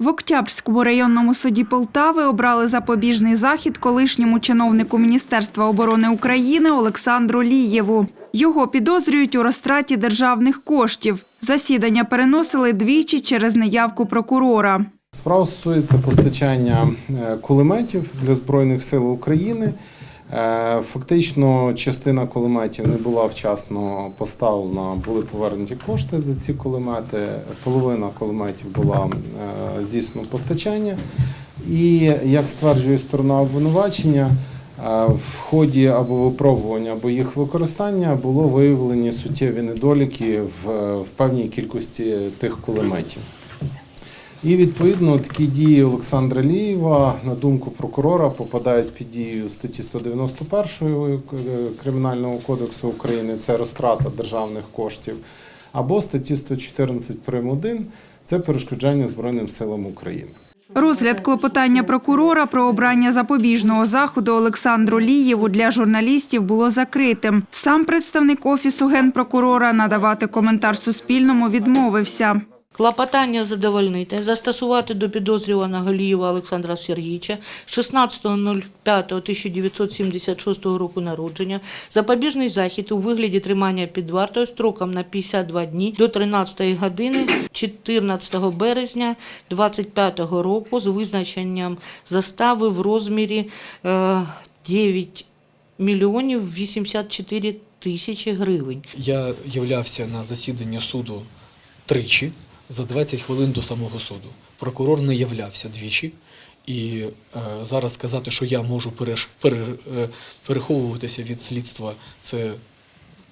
В Октябрському районному суді Полтави обрали запобіжний захід колишньому чиновнику Міністерства оборони України Олександру Лієву. Його підозрюють у розтраті державних коштів. Засідання переносили двічі через неявку прокурора. Справа стосується постачання е, кулеметів для Збройних сил України. Е, Фактично, частина кулеметів не була вчасно поставлена, були повернуті кошти за ці кулемети. Половина кулеметів була е, здійснено постачання. І як стверджує сторона обвинувачення, е, в ході або випробування, або їх використання було виявлені суттєві недоліки в, в певній кількості тих кулеметів. І відповідно такі дії Олександра Лієва, на думку прокурора, попадають під дію статті 191 Кримінального кодексу України. Це розтрата державних коштів, або статті 114 прим. 1 – це перешкоджання Збройним силам України. Розгляд клопотання прокурора про обрання запобіжного заходу Олександру Лієву для журналістів було закритим. Сам представник офісу генпрокурора надавати коментар Суспільному відмовився. Клопотання задовольнити, застосувати до підозрюваного Галієва Олександра Сергійовича 16.05.1976 року народження. Запобіжний захід у вигляді тримання під вартою строком на 52 дні до 13 години 14 березня 25 року з визначенням застави в розмірі е, 9 мільйонів 84 тисячі гривень. Я являвся на засідання суду тричі за 20 хвилин до самого суду. Прокурор не являвся двічі. І е, зараз сказати, що я можу е, переховуватися від слідства, це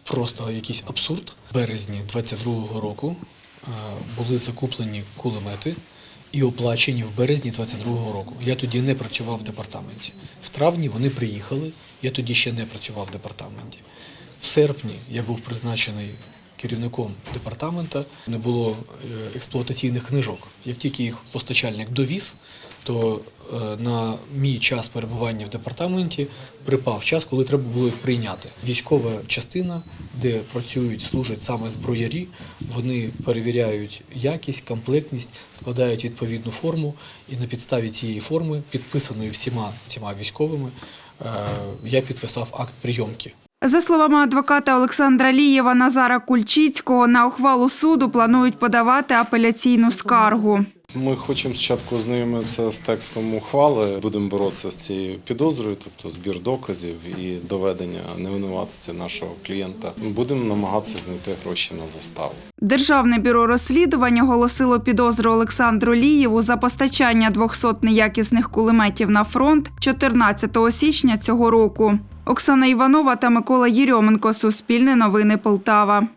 просто якийсь абсурд. В березні 22-го року е, були закуплені кулемети і оплачені в березні 22-го року. Я тоді не працював в департаменті. В травні вони приїхали, я тоді ще не працював в департаменті. В серпні я був призначений керівником департамента. Не було е, експлуатаційних книжок. Як тільки їх постачальник довіз, то е, на мій час перебування в департаменті припав час, коли треба було їх прийняти. Військова частина, де працюють, служать саме зброярі, вони перевіряють якість, комплектність, складають відповідну форму, і на підставі цієї форми, підписаної всіма цими військовими, е, я підписав акт прийомки. За словами адвоката Олександра Лієва Назара Кульчицького, на ухвалу суду планують подавати апеляційну скаргу. Ми хочемо спочатку ознайомитися з текстом ухвали, будемо боротися з цією підозрою, тобто збір доказів і доведення невинуватості нашого клієнта. Будемо намагатися знайти гроші на заставу. Державне бюро розслідувань оголосило підозру Олександру Лієву за постачання 200 неякісних кулеметів на фронт 14 січня цього року. Оксана Іванова та Микола Єрьоменко. Суспільне новини Полтава.